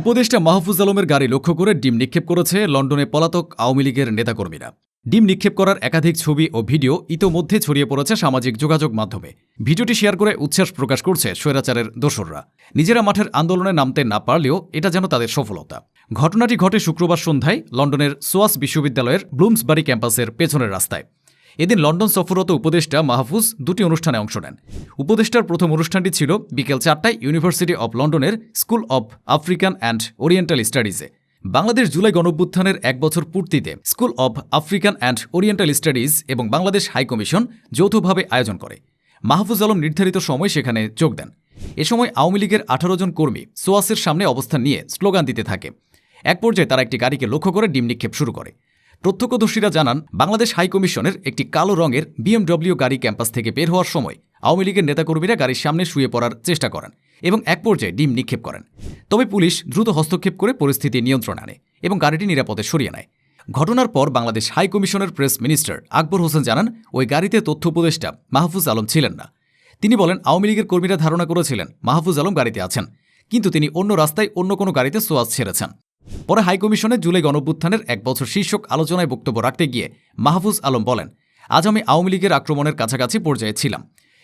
উপদেষ্টা মাহফুজ আলমের গাড়ি লক্ষ্য করে ডিম নিক্ষেপ করেছে লন্ডনে পলাতক আওয়ামী লীগের নেতাকর্মীরা। ডিম নিক্ষেপ করার একাধিক ছবি ও ভিডিও ইতোমধ্যে ছড়িয়ে পড়েছে সামাজিক যোগাযোগ মাধ্যমে। ভিডিওটি শেয়ার করে উচ্ছ্বাস প্রকাশ করছে স্বৈরাচারের দোসররা। নিজেরা মাঠের আন্দোলনে নামতে না পারলেও এটা যেন তাদের সফলতা। ঘটনাটি ঘটে শুক্রবার সন্ধ্যায় লন্ডনের সোয়াস বিশ্ববিদ্যালয়ের ব্লুমসবারি ক্যাম্পাসের পেছনের রাস্তায়। এদিন লন্ডন সফররত উপদেষ্টা মাহফুজ দুটি অনুষ্ঠানে অংশ নেন। উপদেষ্টার প্রথম অনুষ্ঠানটি ছিল বিকেল চারটায় ইউনিভার্সিটি অব লন্ডনের school of African and Oriental স্টাডিজে। Bangladesh July গণভ্যুত্থানের এক বছর পূর্তিতে school of African and Oriental studies এবং বাংলাদেশ হাইকমিশন যৌথভাবে আয়োজন করে। মাহফুজ আলম নির্ধারিত সময় সেখানে যোগ দেন। এ সময় আওয়ামী লীগের আঠারো জন কর্মী সোয়াসের সামনে অবস্থান নিয়ে স্লোগান দিতে থাকে। এক পর্যায়ে তারা একটি গাড়িকে লক্ষ্য করে ডিম নিক্ষেপ শুরু করে। প্রত্যক্ষদর্শীরা জানান, বাংলাদেশ হাইকমিশনের একটি কালো রঙের বিএমডব্লিউ গাড়ি ক্যাম্পাস থেকে বের হওয়ার সময় আওয়ামী লীগের নেতাকর্মীরা গাড়ির সামনে শুয়ে পড়ার চেষ্টা করেন এবং এক পর্যায়ে ডিম নিক্ষেপ করেন। তবে পুলিশ দ্রুত হস্তক্ষেপ করে পরিস্থিতি নিয়ন্ত্রণ আনে এবং গাড়িটি নিরাপদে সরিয়ে নেয়। ঘটনার পর বাংলাদেশ হাইকমিশনের প্রেস মিনিস্টার আকবর হোসেন জানান, ওই গাড়িতে তথ্য উপদেষ্টা মাহফুজ আলম ছিলেন না। তিনি বলেন, আওয়ামী লীগের কর্মীরা ধারণা করেছিলেন মাহফুজ আলম গাড়িতে আছেন, কিন্তু তিনি অন্য রাস্তায় অন্য কোনো গাড়িতে সোয়াজ ছেড়েছেন। পরে হাইকমিশনে জুলাই গণঅভ্যুত্থানের এক বছর শীর্ষক আলোচনায় বক্তব্য রাখতে গিয়ে মাহফুজ আলম বলেন, আজ আমি আওয়ামী লীগের আক্রমণের কাছাকাছি পর্যায়ে ছিলাম।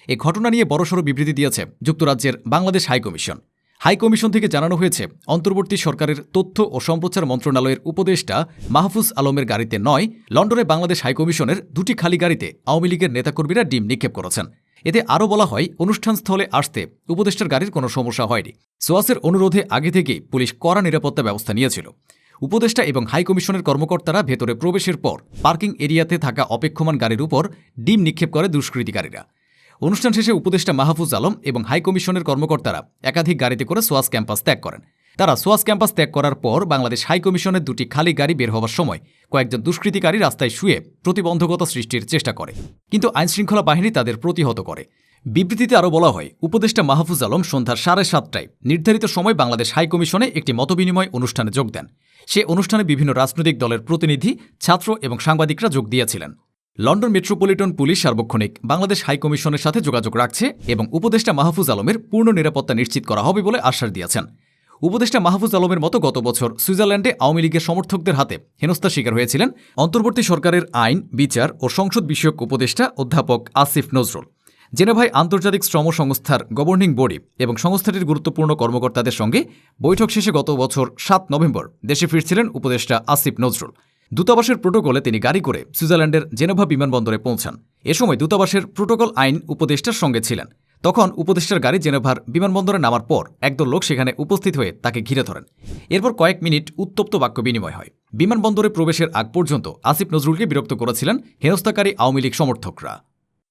এ ঘটনা নিয়ে বড়সড় বিবৃতি দিয়েছে যুক্তরাজ্যের বাংলাদেশ হাইকমিশন। হাইকমিশন থেকে জানানো হয়েছে, অন্তর্বর্তী সরকারের তথ্য ও সম্প্রচার মন্ত্রণালয়ের উপদেষ্টা মাহফুজ আলমের গাড়িতে নয়, লন্ডনে বাংলাদেশ হাইকমিশনের দুটি খালি গাড়িতে আওয়ামী লীগের নেতাকর্মীরা ডিম নিক্ষেপ করেছেন। এতে আরও বলা হয়, অনুষ্ঠানস্থলে আসতে উপদেষ্টার গাড়ির কোনো সমস্যা হয়নি। সোয়াসের অনুরোধে আগে থেকেই পুলিশ কড়া নিরাপত্তা ব্যবস্থা নিয়েছিল। উপদেষ্টা এবং হাইকমিশনের কর্মকর্তারা ভেতরে প্রবেশের পর পার্কিং এরিয়াতে থাকা অপেক্ষমান গাড়ির উপর ডিম নিক্ষেপ করে দুষ্কৃতিকারীরা। অনুষ্ঠান শেষে উপদেষ্টা মাহফুজ আলম এবং হাইকমিশনের কর্মকর্তারা একাধিক গাড়িতে করে সোয়াস ক্যাম্পাস ত্যাগ করেন। তারা সোয়াস ক্যাম্পাস ত্যাগ করার পর বাংলাদেশ হাইকমিশনের দুটি খালি গাড়ি বের হওয়ার সময় কয়েকজন দুষ্কৃতিকারী রাস্তায় শুয়ে প্রতিবন্ধকতা সৃষ্টির চেষ্টা করে। কিন্তু আইনশৃঙ্খলা বাহিনী তাদের প্রতিহত করে। বিবৃতিতে আরও বলা হয়, উপদেষ্টা মাহফুজ আলম সন্ধ্যার সাড়ে সাতটায় নির্ধারিত সময় বাংলাদেশ হাইকমিশনে একটি মতবিনিময় অনুষ্ঠানে যোগ দেন। সে অনুষ্ঠানে বিভিন্ন রাজনৈতিক দলের প্রতিনিধি, ছাত্র এবং সাংবাদিকরা যোগ দিয়েছিলেন। লন্ডন মেট্রোপলিটন পুলিশ সার্বক্ষণিক বাংলাদেশ হাইকমিশনের সাথে যোগাযোগ রাখছে এবং উপদেষ্টা মাহফুজ আলমের পূর্ণ নিরাপত্তা নিশ্চিত করা হবে বলে আশ্বাস দিয়েছেন। উপদেষ্টা মাহফুজ আলমের মতো গত বছর সুইজারল্যান্ডে আওয়ামী লীগের সমর্থকদের হাতে হেনস্থার শিকার হয়েছিলেন অন্তর্বর্তী সরকারের আইন, বিচার ও সংসদ বিষয়ক উপদেষ্টা অধ্যাপক আসিফ নজরুল। জেনেভাই আন্তর্জাতিক শ্রম সংস্থার গভর্নিং বডি এবং সংস্থাটির গুরুত্বপূর্ণ কর্মকর্তাদের সঙ্গে বৈঠক শেষে গত বছর সাত নভেম্বর দেশে ফিরছিলেন উপদেষ্টা আসিফ নজরুল। দূতাবাসের প্রোটোকলে তিনি গাড়ি করে সুইজারল্যান্ডের জেনেভা বিমানবন্দরে পৌঁছান। এ সময় দূতাবাসের প্রোটোকল আইন উপদেষ্টার সঙ্গে ছিলেন। তখন উপদেষ্টার গাড়ি জেনেভার বিমানবন্দরে নামার পর একদল লোক সেখানে উপস্থিত হয়ে তাকে ঘিরে ধরেন। এরপর কয়েক মিনিট উত্তপ্ত বাক্য বিনিময় হয়। বিমানবন্দরে প্রবেশের আগ পর্যন্ত আসিফ নজরুলকে বিরক্ত করেছিলেন হেনস্থাকারী আওয়ামী লীগ সমর্থকরা।